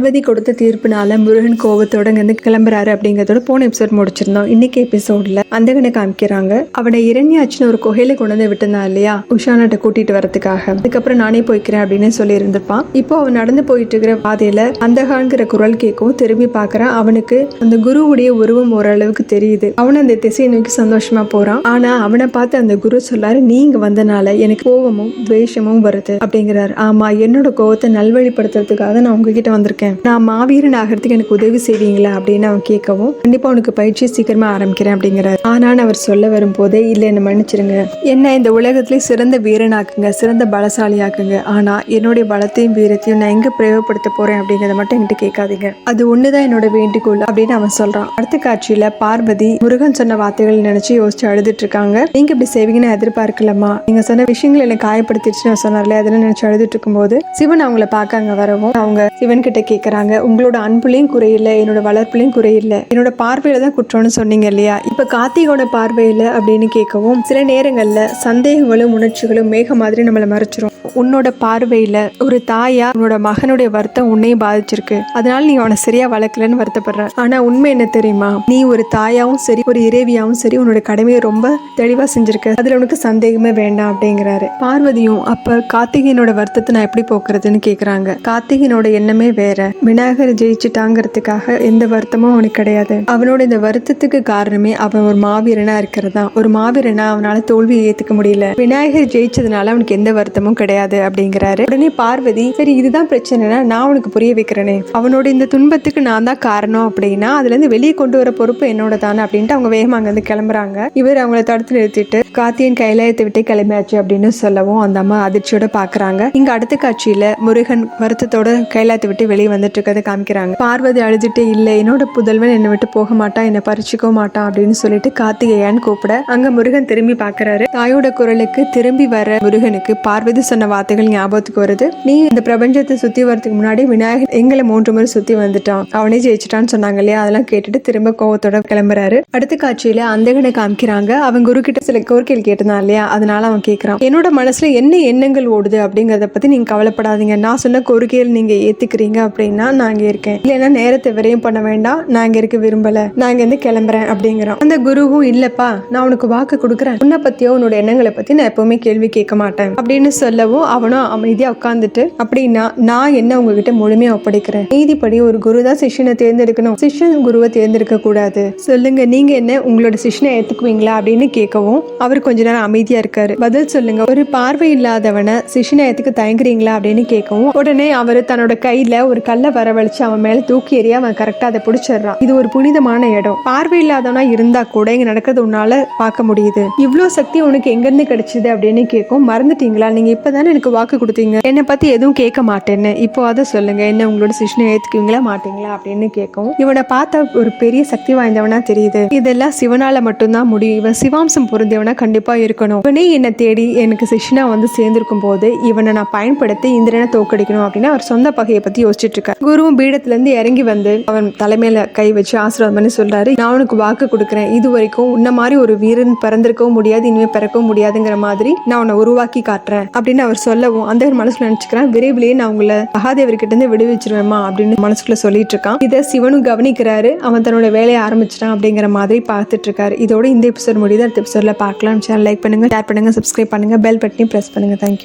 பார்வதி கொடுத்த தீர்ப்புனால முருகன் கோவத்தோட இருந்து கிளம்புறாரு அப்படிங்கிறதோட போன எபிசோட் முடிச்சிருந்தோம். இன்னைக்கு எபிசோட்ல அந்தகனை காமிக்கிறாங்க. அவனை இரண்யாச்சின்னு ஒரு குகையில கொண்டு வந்து விட்டுனா இல்லையா? உஷானாட்ட கூட்டிட்டு வரதுக்காக அதுக்கப்புறம் நானே போய்க்கிறேன் அப்படின்னு சொல்லி இருந்திருப்பான். இப்போ அவன் நடந்து போயிட்டு இருக்கிற பாதையில அந்தகான்கிற குரல் கேட்கும் திரும்பி பார்க்கறான். அவனுக்கு அந்த குருவுடைய உருவம் ஓரளவுக்கு தெரியுது. அவன் அந்த திசையை நோக்கி சந்தோஷமா போறான். ஆனா அவனை பார்த்து அந்த குரு சொல்லாரு நீங்க வந்தனால எனக்கு கோவமும் துவேஷமும் வருது. அப்படிங்கிறாரு. ஆமா என்னோட கோவத்தை நல்வழிப்படுத்துறதுக்காக நான் உங்ககிட்ட வந்திருக்கேன். நான் மாவீரன் ஆகிறதுக்கு எனக்கு உதவி செய்வீங்களா அப்படின்னு அவன் கேட்கவும் கண்டிப்பா உனக்கு பயிற்சி சீக்கிரமா ஆரம்பிக்கிறேன் அப்படிங்கிறார். ஆனான்னு அவர் சொல்ல வரும்போதே இல்லை என்ன மன்னிச்சிருங்க. என்ன இந்த உலகத்திலே சிறந்த வீரனாக்குங்க சிறந்த பலசாலியாக்குங்க. ஆனா என்னுடைய பலத்தையும் வீரத்தையும் நான் எங்க பிரயோகப்படுத்த போறேன் அப்படிங்கறத மட்டும் என்கிட்ட கேட்காதீங்க. அது ஒண்ணுதான் என்னோட வேண்டுகோள் அப்படின்னு அவன் சொல்றான். அடுத்த காட்சியில பார்வதி முருகன் சொன்ன வார்த்தைகள் நினைச்சு யோசிச்சு அழுதுட்டு இருக்காங்க. நீங்க இப்படி செய்வீங்கன்னு எதிர்பார்க்கலாமா நீங்க சொன்ன விஷயங்கள் எனக்கு காயப்படுத்திடுச்சுன்னு சொன்னார்ல அதெல்லாம் நினைச்சு அழுதுட்டு இருக்கும்போது சிவன் அவங்கள பார்க்க அங்க வரவும் அவங்க சிவன் கிட்ட கேட்குறாங்க உங்களோட அன்புலையும் குறையில்லை என்னோட வளர்ப்புலையும் குறையில்லை என்னோட பார்வையில தான் குற்றம்னு சொன்னீங்க இல்லையா? இப்போ கார்த்திகோட பார்வையில் அப்படின்னு கேட்கவும் சில நேரங்களில் சந்தேகங்களும் உணர்ச்சிகளும் மேக மாதிரி நம்மளை மறைச்சிரும். உன்னோட பார்வையில ஒரு தாயா உன்னோட மகனுடைய வருத்தம் உன்னையும் பாதிச்சிருக்கு. அதனால நீ அவனை சரியா வளர்க்கலன்னு வருத்தப்படுற. ஆனா உண்மை என்ன தெரியுமா? நீ ஒரு தாயாவும் சரி ஒரு இறைவியாவும் சரி உன்னோட கடமையை ரொம்ப தெளிவா செஞ்சிருக்க. அதுல உனக்கு சந்தேகமே வேண்டாம் அப்படிங்கிறாரு. பார்வதியும் அப்ப கார்த்திகையனோட வருத்தத்தை நான் எப்படி போக்குறதுன்னு கேக்குறாங்க. கார்த்திகேயனோட எண்ணமே வேற. விநாயகர் ஜெயிச்சுட்டாங்கிறதுக்காக எந்த வருத்தமும் அவனுக்கு கிடையாது. அவனோட இந்த வருத்தத்துக்கு காரணமே அவன் ஒரு மாவீரனா இருக்கிறதா. ஒரு மாவீரனா அவனால தோல்வியை ஏத்துக்க முடியல. விநாயகர் ஜெயிச்சதுனால அவனுக்கு எந்த வருத்தமும் கிடையாது. கிடையாது அப்படிங்கிறாரு. உடனே பார்வதி சரி இதுதான் பிரச்சனைனா நான் உனக்கு புரிய வைக்கிறேனே. அவனோட இந்த துன்பத்துக்கு நான் தான் காரணம் அப்படின்னா அதுல இருந்து வெளியே கொண்டு வர பொறுப்பு என்னோட தானே அப்படின்ட்டு அவங்க வேகமா அங்கிருந்து கிளம்புறாங்க. இவர் அவங்கள தடுத்து நிறுத்திட்டு காத்தியன் கைலாயத்தை விட்டு கிளம்பியாச்சு அப்படின்னு சொல்லவும் அந்த அம்மா அதிர்ச்சியோட பாக்குறாங்க. இங்க அடுத்த காட்சியில முருகன் வருத்தத்தோட கைலாயத்தை விட்டு வெளியே வந்துட்டு இருக்கதை காமிக்கிறாங்க. பார்வதி அழுதுட்டு இல்ல என்னோட புதல்வன் என்னை விட்டு போக மாட்டான் என்னை பறிச்சுக்க மாட்டான் அப்படின்னு சொல்லிட்டு கார்த்திகேயான்னு கூப்பிட அங்க முருகன் திரும்பி பாக்குறாரு. தாயோட குரலுக்கு திரும்பி வர முருகனுக்கு பார்வதி சொன்ன வார்த்தைகள் ஞாபகத்துக்கு வருது. நீ இந்த பிரபஞ்சத்தை சுத்தி வரதுக்கு முன்னாடி விநாயகர் எங்களை மூன்று முறை சுத்தி வந்துட்டான். அவனே ஜெயிச்சிட்டான்னு சொன்னாங்க இல்லையா? அதெல்லாம் கேட்டுட்டு திரும்ப கோவத்தோட கிளம்புறாரு. அடுத்த காட்சியில அந்தகனை காமிக்கிறாங்க. அவன் குரு கிட்ட சில கோரிக்கைகள் கேட்டிருந்தான் இல்லையா? அதனால அவன் கேட்கறான் என்னோட மனசுல என்ன எண்ணங்கள் ஓடுது அப்படிங்கறத பத்தி நீங்க கவலைப்படாதீங்க. நான் சொன்ன கோரிக்கைகள் நீங்க ஏத்துக்கிறீங்க அப்படின்னா நாங்க இருக்கேன். இல்லைன்னா நேரத்தை விரையும் பண்ண வேண்டாம். நான் இருக்க விரும்பல. நாங்க இருந்து கிளம்புறேன் அப்படிங்கிறான். அந்த குருவும் இல்லப்பா நான் உனக்கு வாக்கு கொடுக்குறேன். உன்னை பத்தியோ உன்னோட எண்ணங்களை பத்தி நான் எப்பவுமே கேள்வி கேட்க மாட்டேன். அப்படின்னு சொல்லவும் அவனும் அமைதியா உட்காந்துட்டு அப்படின்னா நான் என்ன உங்ககிட்ட முழுமையாக ஒப்படைக்கிறேன்? நீதிப்படி ஒரு குரு தான் சிஷ்யனை தேர்ந்தெடுக்கணும். சிஷ்யன் குருவை தேர்ந்தெடுக்க கூடாது. சொல்லுங்க நீங்க என்ன உங்களோட சிஷ்யனை ஏத்துக்குவீங்களா? அப்படின்னு கேட்கவும் அவர் கொஞ்ச நேரம் அமைதியா இருக்காரு. பதில் சொல்லுங்க. ஒரு பார்வை இல்லாதவனை சிஷ்யனை ஏத்துக்கு தயங்குறீங்களா? அப்படின்னு கேட்கவும் உடனே அவர் தன்னோட கையில ஒரு கல்லை வரவழைச்சு அவன் மேல தூக்கி எறிய அவன் கரெக்டா அதை பிடிச்சிடுறான். இது ஒரு புனிதமான இடம். பார்வை இல்லாதவனா இருந்தா கூட இங்க நடக்கிறது உன்னால பார்க்க முடியுது. இவ்வளோ சக்தி உனக்கு எங்கிருந்து கிடைச்சது? அப்படின்னு கேட்கும் மறந்துட்டீங்களா? நீங்க இப்பதானே எனக்கு வாக்கு கொடுத்தீங்க. என்னை பத்தி எதுவும் கேட்க மாட்டேன்னு. இப்போ அதை சொல்லுங்க. என்ன உங்களோட சிஷ்யனை ஏத்துக்குவீங்களா மாட்டீங்களா அப்படின்னு கேட்கும் இவனை பார்த்தா ஒரு பெரிய சக்தி வாய்ந்தவனா தெரியுது. இதெல்லாம் சிவனால மட்டும்தான் முடியும். இவன் சிவாம்சம் பொருந்தியவனா கண்டிப்பா இருக்கணும். இவனே என்னை தேடி எனக்கு சிஷ்ணா வந்து சேர்ந்திருக்கும் போது இவனை நான் பயன்படுத்தி இந்திரனை தோக்கடிக்கணும் அப்படின்னு அவர் சொந்த பகையை பத்தி யோசிச்சுட்டு இருக்காரு. குருவும் பீடத்துல இருந்து இறங்கி வந்து அவன் தலைமையில கை வச்சு ஆசீர்வாதம் பண்ணி சொல்றாரு. நான் உனக்கு வாக்கு கொடுக்குறேன். இது வரைக்கும் உன்ன மாதிரி ஒரு வீரன் பிறந்திருக்கவும் முடியாது இனிமே பிறக்கவும் முடியாதுங்கிற மாதிரி நான் உன்னை உருவாக்கி காட்டுறேன் அப்படின்னு அவர் சொல்லவும் அந்த ஒரு மனசுல நினைச்சுக்கிறேன் விரைவிலேயே நான் உங்களை மகாதேவர்கிட்ட இருந்து விடுவிச்சிருவேமா அப்படின்னு மனசுக்குள்ள சொல்லிட்டு இருக்கான் இதை சிவனும் கவனிக்கிறாரு. அவன் தன்னோட வேலையை ஆரம்பிச்சிட்டான் அப்படிங்கிற மாதிரி பார்த்துட்டு இருக்காரு இதோட இந்த எபிசோட் முடியுது. அடுத்த எபிசோட்ல பார்க்கலாம் சேனல் லைக் பண்ணுங்க ஷேர் பண்ணுங்க சப்ஸ்கிரைப் பண்ணுங்க பெல் பட்டனையும் ப்ரெஸ் பண்ணுங்க. Thank you